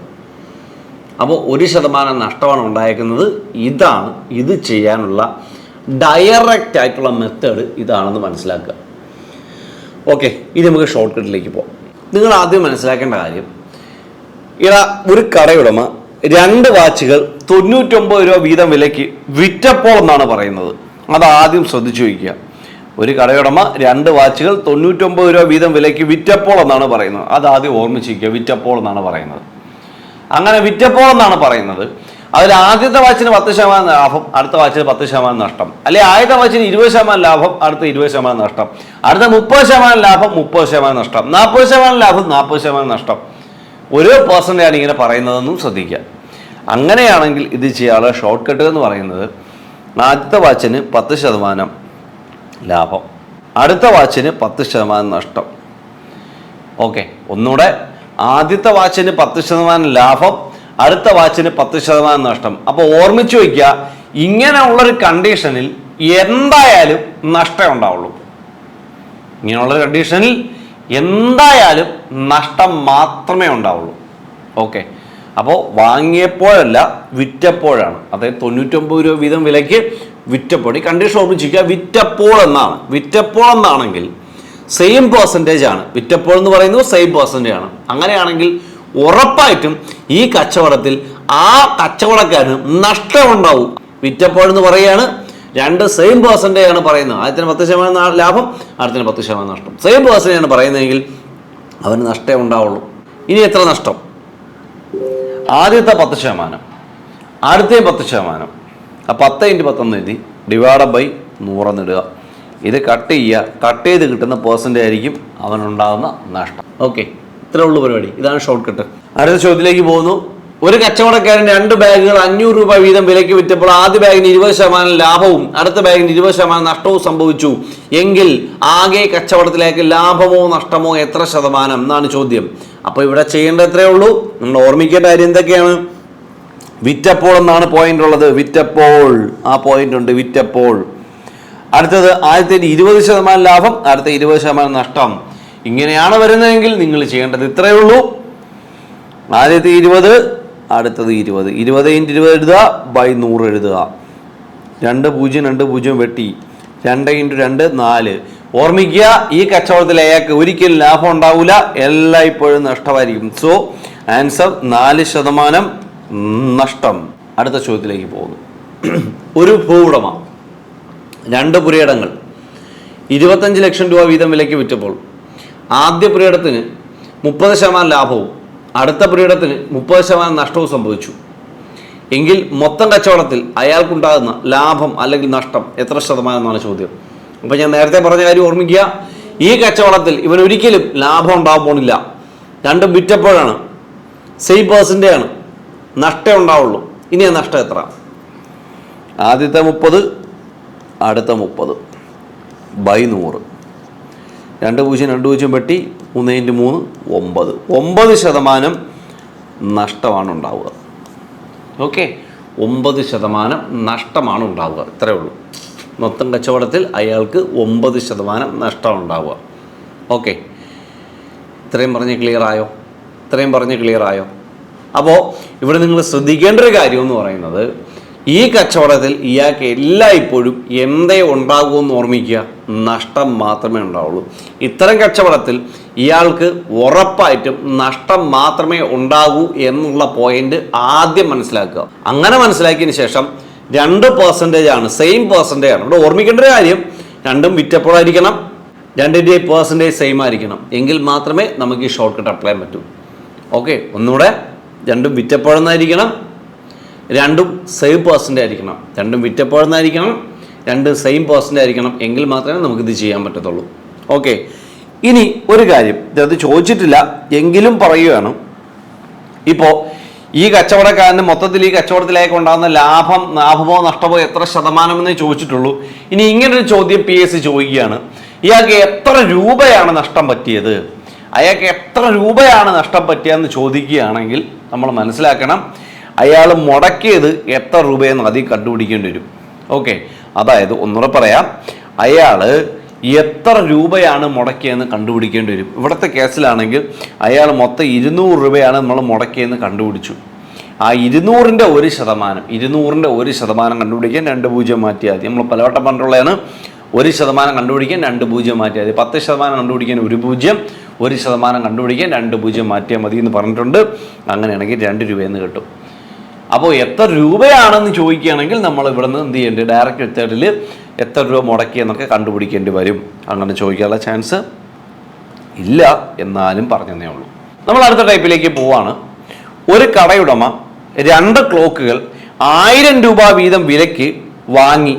അപ്പോൾ ഒരു ശതമാനം നഷ്ടമാണ് ഉണ്ടായേക്കുന്നത്. ഇതാണ് ഇത് ചെയ്യാനുള്ള ഡയറക്റ്റ് ആയിട്ടുള്ള മെത്തേഡ് ഇതാണെന്ന് മനസ്സിലാക്കുക. ഓക്കെ ഇനി നമുക്ക് ഷോർട്ട് കട്ടിലേക്ക് പോകാം നിങ്ങൾ ആദ്യം മനസ്സിലാക്കേണ്ട കാര്യം ഇതാ ഒരു കടയുടമ രണ്ട് വാച്ചുകൾ തൊണ്ണൂറ്റൊമ്പത് രൂപ വീതം വിലയ്ക്ക് വിറ്റപ്പോൾ എന്നാണ് പറയുന്നത്. അത് ആദ്യം ശ്രദ്ധിച്ചു വയ്ക്കുക ഒരു കടയുടമ രണ്ട് വാച്ചുകൾ തൊണ്ണൂറ്റൊമ്പത് രൂപ വീതം വിലയ്ക്ക് വിറ്റപ്പോൾ എന്നാണ് പറയുന്നത്. അത് ആദ്യം ഓർമ്മിച്ചിരിക്കുക വിറ്റപ്പോൾ എന്നാണ് പറയുന്നത്. അങ്ങനെ വിറ്റപ്പോൾ എന്നാണ് പറയുന്നത്. അതിൽ ആദ്യത്തെ വാച്ചിന് പത്ത് ശതമാനം ലാഭം അടുത്ത വാച്ചിന് പത്ത് ശതമാനം നഷ്ടം. അല്ലെ ആദ്യത്തെ വാച്ചിന് ഇരുപത് ശതമാനം ലാഭം അടുത്ത ഇരുപത് ശതമാനം നഷ്ടം. അടുത്ത മുപ്പത് ശതമാനം ലാഭം മുപ്പത് ശതമാനം നഷ്ടം. നാൽപ്പത് ശതമാനം ലാഭം നാൽപ്പത് ശതമാനം നഷ്ടം. ഒരു പേഴ്സന്റെയാണ് ഇങ്ങനെ പറയുന്നതെന്നും ശ്രദ്ധിക്കുക. അങ്ങനെയാണെങ്കിൽ ഇത് ചെയ്യാനുള്ള ഷോർട്ട് കട്ട് എന്ന് പറയുന്നത് ആദ്യത്തെ വാച്ചിന് പത്ത് ശതമാനം ലാഭം. അടുത്ത വാച്ചിന് പത്ത് ശതമാനം നഷ്ടം. ഓക്കെ ഒന്നുകൂടെ. ആദ്യത്തെ വാച്ചിന് പത്ത് ശതമാനം ലാഭം അടുത്ത വാച്ചിന് പത്ത് ശതമാനം നഷ്ടം. അപ്പോൾ ഓർമ്മിച്ചു വയ്ക്കുക ഇങ്ങനെയുള്ളൊരു കണ്ടീഷനിൽ എന്തായാലും നഷ്ടം ഉണ്ടാവുള്ളൂ. ഇങ്ങനെയുള്ള കണ്ടീഷനിൽ എന്തായാലും നഷ്ടം മാത്രമേ ഉണ്ടാവുള്ളൂ. ഓക്കെ അപ്പോൾ വാങ്ങിയപ്പോഴല്ല വിറ്റപ്പോഴാണ്. അതായത് തൊണ്ണൂറ്റൊമ്പത് രൂപ വീതം വിലയ്ക്ക് വിറ്റപ്പോൾ ഈ കണ്ടീഷൻ ഓർമ്മിച്ചിരിക്കുക വിറ്റപ്പോൾ എന്നാണ്. വിറ്റപ്പോൾ എന്നാണെങ്കിൽ സെയിം പേഴ്സന്റേജ് ആണ്. വിറ്റപ്പോൾ എന്ന് പറയുന്നത് സെയിം പേഴ്സന്റേജ് ആണ്. അങ്ങനെയാണെങ്കിൽ ഉറപ്പായിട്ടും ഈ കച്ചവടത്തിൽ ആ കച്ചവടക്കാരന് നഷ്ടമുണ്ടാവും. വിറ്റപ്പോൾ എന്ന് പറയുകയാണ് രണ്ട് സെയിം പേഴ്സന്റേജ് ആണ് പറയുന്നത്. ആദ്യത്തിന് പത്ത് ശതമാനം ലാഭം അടുത്തിന് പത്ത് ശതമാനം നഷ്ടം. സെയിം പേഴ്സന്റേജ് ആണ് പറയുന്നതെങ്കിൽ അവന് നഷ്ടമേ ഉണ്ടാവുള്ളൂ. ഇനി എത്ര നഷ്ടം? ആദ്യത്തെ പത്ത് ശതമാനം. അടുത്തേ പത്ത് ശതമാനം. ആ പത്ത് ഇന്റു പത്തൊന്ന് എഴുതി ഡിവൈഡ് ബൈ നൂറെന്നിടുക ഇത് കട്ട് ചെയ്യുക. കട്ട് ചെയ്ത് കിട്ടുന്ന പേഴ്സന്റ് ആയിരിക്കും അവനുണ്ടാകുന്ന നഷ്ടം. ഓക്കെ ഇത്രേ ഉള്ളൂ പരിപാടി. ഇതാണ് ഷോർട്ട് കട്ട് അടുത്ത ചോദ്യത്തിലേക്ക് പോകുന്നു. ഒരു കച്ചവടക്കാരൻ രണ്ട് ബാഗുകൾ അഞ്ഞൂറ് രൂപ വീതം വിലയ്ക്ക് വിറ്റപ്പോൾ ആദ്യ ബാഗിന് ഇരുപത് ശതമാനം ലാഭവും അടുത്ത ബാഗിന് ഇരുപത് ശതമാനം നഷ്ടവും സംഭവിച്ചു. എങ്കിൽ ആകെ കച്ചവടത്തിലേക്ക് ലാഭമോ നഷ്ടമോ എത്ര ശതമാനം എന്നാണ് ചോദ്യം. അപ്പോൾ ഇവിടെ ചെയ്യേണ്ട എത്രയേ ഉള്ളൂ. നമ്മൾ ഓർമ്മിക്കേണ്ട കാര്യം എന്തൊക്കെയാണ്? വിറ്റപ്പോൾ എന്നാണ് പോയിന്റ് ഉള്ളത്? വിറ്റപ്പോൾ. ആ പോയിന്റ് ഉണ്ട് വിറ്റപ്പോൾ. അടുത്തത് ആദ്യത്തെ ഇരുപത് ശതമാനം ലാഭം അടുത്ത ഇരുപത് ശതമാനം നഷ്ടം. ഇങ്ങനെയാണ് വരുന്നതെങ്കിൽ നിങ്ങൾ ചെയ്യേണ്ടത് ഇത്രയേ ഉള്ളൂ. ആദ്യത്തെ ഇരുപത് അടുത്തത് ഇരുപത്. ഇരുപത് ഇന്റ് ഇരുപത് എഴുതുക ബൈ നൂറ് എഴുതുക. രണ്ട് പൂജ്യം രണ്ട് പൂജ്യം വെട്ടി. രണ്ട് ഇന്റു രണ്ട് നാല്. ഓർമ്മിക്കുക ഈ കച്ചവടത്തിൽ അയാൾക്ക് ഒരിക്കലും ലാഭം ഉണ്ടാവില്ല എല്ലാം ഇപ്പോഴും നഷ്ടമായിരിക്കും. സോ ആൻസർ നാല് ശതമാനം നഷ്ടം. അടുത്ത ചോദ്യത്തിലേക്ക് പോകുന്നു. ഒരു ഭൂവുടമ രണ്ട് പുരയിടങ്ങൾ ഇരുപത്തഞ്ച് ലക്ഷം രൂപ വീതം വിലയ്ക്ക് വിറ്റപ്പോൾ ആദ്യ പുരയിടത്തിന് മുപ്പത് ശതമാനം ലാഭവും അടുത്ത പുരയിടത്തിന് മുപ്പത് ശതമാനം നഷ്ടവും സംഭവിച്ചു. എങ്കിൽ മൊത്തം കച്ചവടത്തിൽ അയാൾക്കുണ്ടാകുന്ന ലാഭം അല്ലെങ്കിൽ നഷ്ടം എത്ര ശതമാനം എന്നാണ് ചോദ്യം. അപ്പം ഞാൻ നേരത്തെ പറഞ്ഞ കാര്യം ഓർമ്മിക്കുക ഈ കച്ചവടത്തിൽ ഇവൻ ഒരിക്കലും ലാഭം ഉണ്ടാകാൻ പോണില്ല. രണ്ടും വിറ്റപ്പോഴാണ് സെയിം പേഴ്സന്റെ ആണ്. നഷ്ടം ഉണ്ടാവുള്ളൂ. ഇനി ആ നഷ്ടം എത്ര? ആദ്യത്തെ മുപ്പത് അടുത്ത മുപ്പത്. ബൈ നൂറ്. രണ്ട് പൂജ്യം രണ്ട് പൂജ്യം വെട്ടി മൂന്ന് ഇന്റു മൂന്ന് ഒമ്പത്. ഒമ്പത് ശതമാനം നഷ്ടമാണ് ഉണ്ടാവുക. ഓക്കെ? ഒമ്പത് ശതമാനം നഷ്ടമാണ് ഉണ്ടാവുക. ഇത്രയേ ഉള്ളൂ. മൊത്തം കച്ചവടത്തിൽ അയാൾക്ക് ഒമ്പത് ശതമാനം നഷ്ടം ഉണ്ടാവുക. ഓക്കെ? ഇത്രയും പറഞ്ഞ് ക്ലിയർ ആയോ? ഇത്രയും പറഞ്ഞ് ക്ലിയർ ആയോ? അപ്പോൾ ഇവിടെ നിങ്ങൾ ശ്രദ്ധിക്കേണ്ട ഒരു കാര്യം എന്ന് പറയുന്നത് ഈ കച്ചവടത്തിൽ ഇയാൾക്ക് എല്ലായ്പ്പോഴും എന്തേ ഉണ്ടാകുമെന്ന് ഓർമ്മിക്കുക. നഷ്ടം മാത്രമേ ഉണ്ടാവുള്ളൂ. ഇത്തരം കച്ചവടത്തിൽ ഇയാൾക്ക് ഉറപ്പായിട്ടും നഷ്ടം മാത്രമേ ഉണ്ടാകൂ എന്നുള്ള പോയിന്റ് ആദ്യം മനസ്സിലാക്കുക. അങ്ങനെ മനസ്സിലാക്കിയതിന് ശേഷം രണ്ട് പെർസെന്റേജ് ആണ് സെയിം പെർസെന്റേജ് ആണ്. ഇവിടെ ഓർമ്മിക്കേണ്ട ഒരു കാര്യം രണ്ടും വിറ്റപ്പോഴായിരിക്കണം രണ്ടിന്റെ പെർസെന്റേജ് സെയിം ആയിരിക്കണം. എങ്കിൽ മാത്രമേ നമുക്ക് ഈ ഷോർട്ട് കട്ട് അപ്ലൈ ചെയ്യാൻ പറ്റൂ. ഓക്കെ ഒന്നുകൂടെ രണ്ടും വിറ്റപ്പോഴെന്നായിരിക്കണം രണ്ടും സെയിം പേഴ്സന്റ് ആയിരിക്കണം. രണ്ടും വിറ്റപ്പോഴെന്നായിരിക്കണം രണ്ടും സെയിം പേഴ്സന്റ് ആയിരിക്കണം എങ്കിൽ മാത്രമേ നമുക്കിത് ചെയ്യാൻ പറ്റത്തുള്ളൂ. ഓക്കെ ഇനി ഒരു കാര്യം ഇതത് ചോദിച്ചിട്ടില്ല എങ്കിലും പറയുകയാണ്. ഇപ്പോൾ ഈ കച്ചവടക്കാരന് മൊത്തത്തിൽ ഈ കച്ചവടത്തിലേക്ക് ഉണ്ടാകുന്ന ലാഭം ലാഭമോ നഷ്ടമോ എത്ര ശതമാനമെന്നേ ചോദിച്ചിട്ടുള്ളൂ. ഇനി ഇങ്ങനൊരു ചോദ്യം പി എസ് സി ചോദിക്കുകയാണ്. ഇയാൾക്ക് എത്ര രൂപയാണ് നഷ്ടം പറ്റിയത്? അയാൾക്ക് എത്ര രൂപയാണ് നഷ്ടം പറ്റിയെന്ന് ചോദിക്കുകയാണെങ്കിൽ നമ്മൾ മനസ്സിലാക്കണം അയാൾ മുടക്കിയത് എത്ര രൂപയെന്ന് അതിൽ കണ്ടുപിടിക്കേണ്ടി വരും. ഓക്കെ അതായത് ഒന്നുകൂടെ പറയാം. അയാൾ എത്ര രൂപയാണ് മുടക്കിയെന്ന് കണ്ടുപിടിക്കേണ്ടി വരും. ഇവിടുത്തെ കേസിലാണെങ്കിൽ അയാൾ മൊത്തം ഇരുന്നൂറ് രൂപയാണ് നമ്മൾ മുടക്കിയെന്ന് കണ്ടുപിടിച്ചു. ആ ഇരുന്നൂറിന്റെ ഒരു ശതമാനം ഇരുന്നൂറിന്റെ ഒരു ശതമാനം കണ്ടുപിടിക്കാൻ രണ്ട് പൂജ്യം മാറ്റിയാൽ മതി നമ്മൾ പലവട്ടം പറഞ്ഞിട്ടുള്ളതാണ് ഒരു ശതമാനം കണ്ടുപിടിക്കാൻ രണ്ട് പൂജ്യം മാറ്റിയാൽ മതി പത്ത് ശതമാനം കണ്ടുപിടിക്കാൻ ഒരു പൂജ്യം ഒരു ശതമാനം കണ്ടുപിടിക്കാൻ രണ്ട് പൂജ്യം മാറ്റിയാൽ മതി എന്ന് പറഞ്ഞിട്ടുണ്ട്. അങ്ങനെയാണെങ്കിൽ രണ്ട് രൂപയെന്ന് കിട്ടും. അപ്പോൾ എത്ര രൂപയാണെന്ന് ചോദിക്കുകയാണെങ്കിൽ നമ്മൾ ഇവിടുന്ന് എന്ത് ചെയ്യേണ്ടത് ഡയറക്റ്റ് മെത്തേഡിൽ എത്ര രൂപ മുടക്കി എന്നൊക്കെ കണ്ടുപിടിക്കേണ്ടി വരും. അങ്ങനെ ചോദിക്കാനുള്ള ചാൻസ് ഇല്ല എന്നാലും പറഞ്ഞതേ ഉള്ളൂ. നമ്മൾ അടുത്ത ടൈപ്പിലേക്ക് പോവാണ്. ഒരു കടയുടമ രണ്ട് ക്ലോക്കുകൾ ആയിരം രൂപ വീതം വിലയ്ക്ക് വാങ്ങി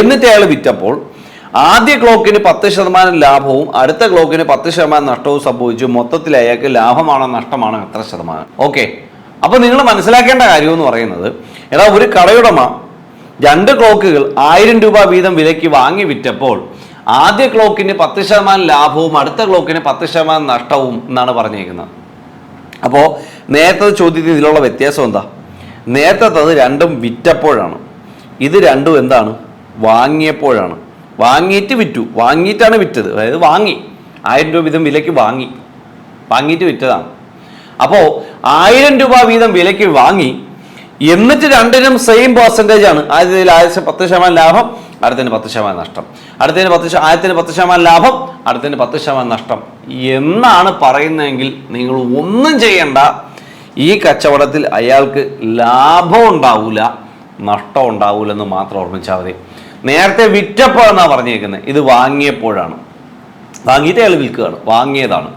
എന്നിട്ട് അയാൾ വിറ്റപ്പോൾ ആദ്യ ക്ലോക്കിന് പത്ത് ശതമാനം ലാഭവും അടുത്ത ക്ലോക്കിന് പത്ത് ശതമാനം നഷ്ടവും സംഭവിച്ചു. മൊത്തത്തിൽ അയാൾക്ക് ലാഭമാണോ നഷ്ടമാണോ എത്ര ശതമാനം? ഓക്കെ. അപ്പോൾ നിങ്ങൾ മനസ്സിലാക്കേണ്ട കാര്യം എന്ന് പറയുന്നത് എടാ ഒരു കടയുടമ രണ്ട് ക്ലോക്കുകൾ ആയിരം രൂപ വീതം വിലയ്ക്ക് വാങ്ങി വിറ്റപ്പോൾ ആദ്യ ക്ലോക്കിന് പത്ത് ശതമാനം ലാഭവും അടുത്ത ക്ലോക്കിന് പത്ത് ശതമാനം നഷ്ടവും എന്നാണ് പറഞ്ഞേക്കുന്നത് അപ്പോൾ നേരത്തെ ചോദ്യത്തിൽ ഇതിലുള്ള വ്യത്യാസം എന്താ? നേരത്തെ അത് രണ്ടും വിറ്റപ്പോഴാണ്. ഇത് രണ്ടും എന്താണ്? വാങ്ങിയപ്പോഴാണ്. വാങ്ങിയിട്ട് വിറ്റു. വാങ്ങിയിട്ടാണ് വിറ്റത്. അതായത് വാങ്ങി. ആയിരം രൂപ വീതം വിലയ്ക്ക് വാങ്ങി. വാങ്ങിയിട്ട് വിറ്റതാണ്. അപ്പോൾ ആയിരം രൂപ വീതം വിലയ്ക്ക് വാങ്ങി. എന്നിട്ട് രണ്ടിനും സെയിം പെർസെന്റേജ് ആണ്. ആദ്യത്തിൽ ആദ്യത്തെ പത്ത് ശതമാനം ലാഭം അടുത്തതിന് പത്ത് ശതമാനം നഷ്ടം. അടുത്തതിന് പത്ത് ആദ്യത്തിന് പത്ത് ശതമാനം ലാഭം അടുത്തതിന് പത്ത് ശതമാനം നഷ്ടം. എന്നാണ് പറയുന്നതെങ്കിൽ നിങ്ങൾ ഒന്നും ചെയ്യണ്ട. ഈ കച്ചവടത്തിൽ അയാൾക്ക് ലാഭം ഉണ്ടാവില്ല നഷ്ടം ഉണ്ടാവില്ലെന്ന് മാത്രം ഓർമ്മിച്ചാൽ മതി. നേരത്തെ വിറ്റപ്പോഴെന്നാണ് പറഞ്ഞേക്കുന്നത് ഇത് വാങ്ങിയപ്പോഴാണ്. വാങ്ങിയിട്ട് അയാൾ വിൽക്കുകയാണ്. വാങ്ങിയതാണ്.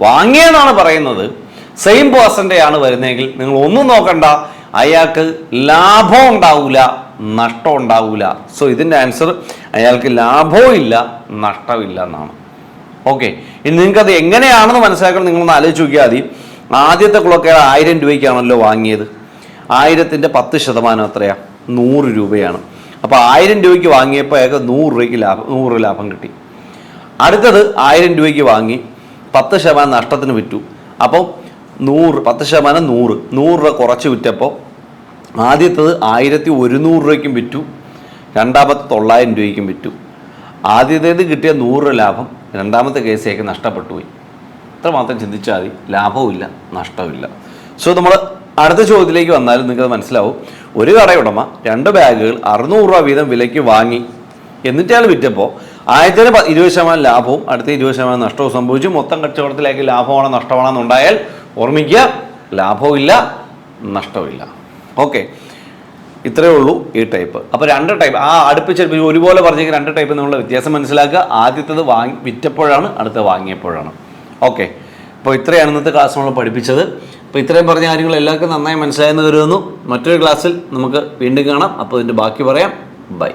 വാങ്ങിയതാണ് പറയുന്നത് സെയിം പേഴ്സന്റെ ആണ് വരുന്നതെങ്കിൽ നിങ്ങൾ ഒന്നും നോക്കണ്ട. അയാൾക്ക് ലാഭം ഉണ്ടാവില്ല നഷ്ടം ഉണ്ടാവില്ല സോ ഇതിന്റെ ആൻസർ അയാൾക്ക് ലാഭവും ഇല്ല നഷ്ടമില്ല എന്നാണ്. ഓക്കെ ഇനി നിങ്ങൾക്കത് എങ്ങനെയാണെന്ന് മനസ്സിലാക്കണം. നിങ്ങളൊന്ന് ആലോചിച്ച് നോക്കിയാൽ മതി. ആദ്യത്തെ ക്ലോക്ക് ആയിരം രൂപയ്ക്കാണല്ലോ വാങ്ങിയത്. ആയിരത്തിന്റെ പത്ത് ശതമാനം എത്രയാ? നൂറ് രൂപയാണ്. അപ്പോൾ ആയിരം രൂപയ്ക്ക് വാങ്ങിയപ്പോൾ അയാൾക്ക് നൂറ് രൂപയ്ക്ക് ലാഭം നൂറ് ലാഭം കിട്ടി. അടുത്തത് ആയിരം രൂപയ്ക്ക് വാങ്ങി പത്ത് ശതമാനം നഷ്ടത്തിന് വിറ്റു. അപ്പോൾ നൂറ് പത്ത് ശതമാനം നൂറ്. നൂറ് രൂപ കുറച്ച് വിറ്റപ്പോൾ ആദ്യത്തത് ആയിരത്തി ഒരുന്നൂറ് രൂപയ്ക്കും വിറ്റു. രണ്ടാമത്തെ തൊള്ളായിരം രൂപയ്ക്കും വിറ്റു. ആദ്യത്തേത് കിട്ടിയ നൂറ് രൂപ ലാഭം രണ്ടാമത്തെ കേസിലേക്ക് നഷ്ടപ്പെട്ടു പോയി. ഇത്രമാത്രം ചിന്തിച്ചാൽ മതി. ലാഭവുമില്ല നഷ്ടവുമില്ല. സോ നമ്മൾ അടുത്ത ചോദ്യത്തിലേക്ക് വന്നാലും നിങ്ങൾക്ക് മനസ്സിലാവും. ഒരു കടയുടമ രണ്ട് ബാഗുകൾ അറുന്നൂറ് രൂപ വീതം വിലയ്ക്ക് വാങ്ങി. എന്നിട്ട് അയാൾ വിറ്റപ്പോൾ ആദ്യത്തിന് പ- ഇരുപത് ശതമാനം ലാഭവും അടുത്ത ഇരുപത് ശതമാനം നഷ്ടവും സംഭവിച്ചു. മൊത്തം കച്ചവടത്തിലേക്ക് ലാഭമാണോ നഷ്ടമാണോ എന്നുണ്ടായാൽ ഓർമ്മിക്കുക ലാഭവും ഇല്ല നഷ്ടവുമില്ല. ഓക്കെ. ഇത്രയേ ഉള്ളൂ ഈ ടൈപ്പ്. അപ്പോൾ രണ്ട് ടൈപ്പ്. ആ അടുപ്പിച്ച് ഒരുപോലെ പറഞ്ഞെങ്കിൽ രണ്ട് ടൈപ്പ് എന്നുള്ള വ്യത്യാസം മനസ്സിലാക്കുക. ആദ്യത്തേത് വാങ്ങി വിറ്റപ്പോഴാണ് അടുത്തത് വാങ്ങിയപ്പോഴാണ്. ഓക്കെ. അപ്പോൾ ഇത്രയാണ് ഇന്നത്തെ ക്ലാസ് നമ്മൾ പഠിപ്പിച്ചത്. അപ്പോൾ ഇത്രയും പറഞ്ഞ കാര്യങ്ങൾ എല്ലാവർക്കും നന്നായി മനസ്സിലായെന്ന് കരുതുന്നു. മറ്റൊരു ക്ലാസ്സിൽ നമുക്ക് വീണ്ടും കാണാം. അപ്പോൾ ഇതിന്റെ ബാക്കി പറയാം. ബൈ.